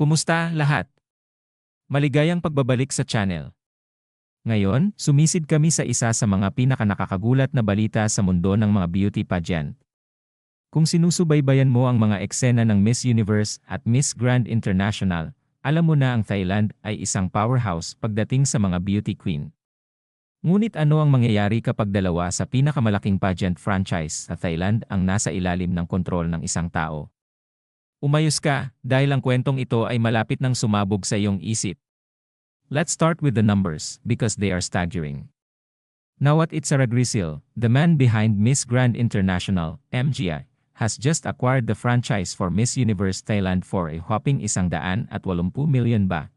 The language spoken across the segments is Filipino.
Kumusta lahat? Maligayang pagbabalik sa channel. Ngayon, sumisid kami sa isa sa mga pinakanakakagulat na balita sa mundo ng mga beauty pageant. Kung sinusubaybayan mo ang mga eksena ng Miss Universe at Miss Grand International, alam mo na ang Thailand ay isang powerhouse pagdating sa mga beauty queen. Ngunit ano ang mangyayari kapag dalawa sa pinakamalaking pageant franchise sa Thailand ang nasa ilalim ng kontrol ng isang tao? Umayos ka, dahil ang kwentong ito ay malapit nang sumabog sa iyong isip. Let's start with the numbers, because they are staggering. Nawat Itzaragrisil, the man behind Miss Grand International, MGI, has just acquired the franchise for Miss Universe Thailand for a whopping isang daan at 80 million baht.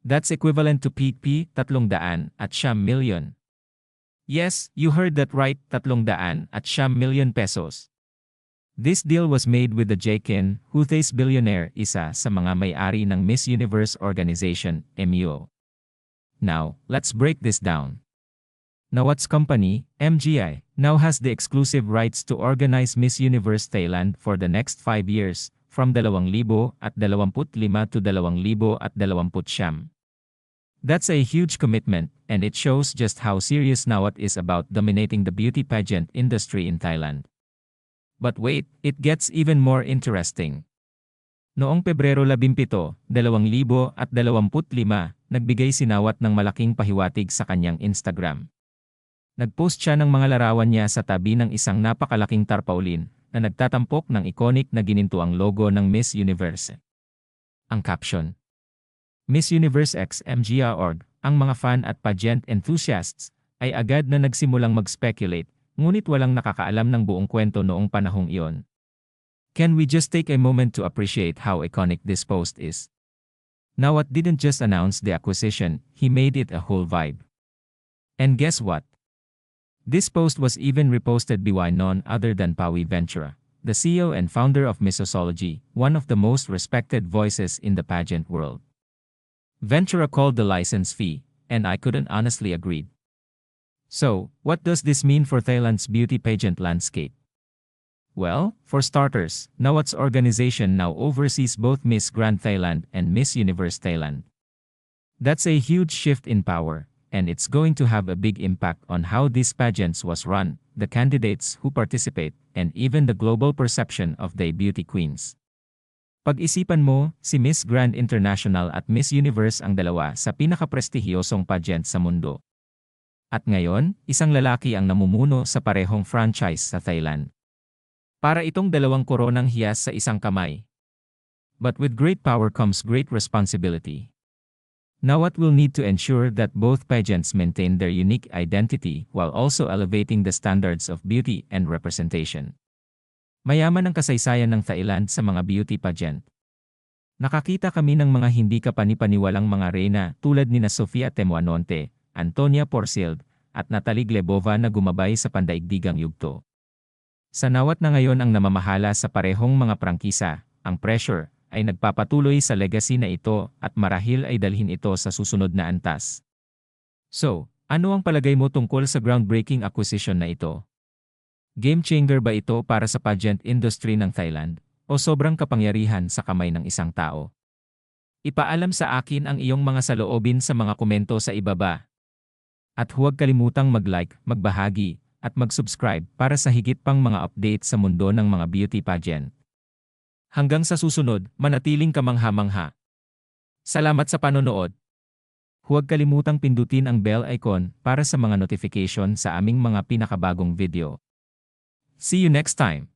That's equivalent to PP 300 at siyam million. Yes, you heard that right, 300 at siyam million pesos. This deal was made with the Jakin, Houthis billionaire, isa sa mga may-ari ng Miss Universe Organization, MUO. Now, let's break this down. Nawat's company, MGI, now has the exclusive rights to organize Miss Universe Thailand for the next 5 years, from 2025 to 2029. That's a huge commitment, and it shows just how serious Nawat is about dominating the beauty pageant industry in Thailand. But wait, it gets even more interesting. Noong Pebrero 17, 2025, nagbigay sinawat ng malaking pahiwatig sa kanyang Instagram. Nagpost siya ng mga larawan niya sa tabi ng isang napakalaking tarpaulin na nagtatampok ng iconic na ginintuang logo ng Miss Universe. Ang caption, Miss Universe X MGA.org, ang mga fan at pageant enthusiasts, ay agad na nagsimulang mag-speculate ngunit walang nakakaalam ng buong kwento noong panahong iyon. Can we just take a moment to appreciate how iconic this post is? Nawat didn't just announce the acquisition, he made it a whole vibe. And guess what? This post was even reposted by none other than Pawi Ventura, the CEO and founder of Missosology, one of the most respected voices in the pageant world. Ventura called the license fee, and I couldn't honestly agree. So, what does this mean for Thailand's beauty pageant landscape? Well, for starters, Nawat's organization now oversees both Miss Grand Thailand and Miss Universe Thailand. That's a huge shift in power, and it's going to have a big impact on how these pageants was run, the candidates who participate, and even the global perception of the beauty queens. Pag-isipan mo, si Miss Grand International at Miss Universe ang dalawa sa pinakaprestihiyosong pageant sa mundo. At ngayon, isang lalaki ang namumuno sa parehong franchise sa Thailand. Para itong dalawang koronang hiyas sa isang kamay. But with great power comes great responsibility. Now what will need to ensure that both pageants maintain their unique identity while also elevating the standards of beauty and representation. Mayaman ang kasaysayan ng Thailand sa mga beauty pageant. Nakakita kami ng mga hindi kapanipaniwalang mga reyna tulad ni na Sofia Temuanonte, Antonia Porcild, at Natalie Glebova na gumabay sa pandaigdigang yugto. Sa nawat na ngayon ang namamahala sa parehong mga prangkisa, ang pressure ay nagpapatuloy sa legacy na ito at marahil ay dalhin ito sa susunod na antas. So, ano ang palagay mo tungkol sa groundbreaking acquisition na ito? Game changer ba ito para sa pageant industry ng Thailand o sobrang kapangyarihan sa kamay ng isang tao? Ipaalam sa akin ang iyong mga saloobin sa mga komento sa ibaba. At huwag kalimutang mag-like, magbahagi, at mag-subscribe para sa higit pang mga update sa mundo ng mga beauty pageant. Hanggang sa susunod, manatiling kamangha-mangha. Salamat sa panonood. Huwag kalimutang pindutin ang bell icon para sa mga notification sa aming mga pinakabagong video. See you next time!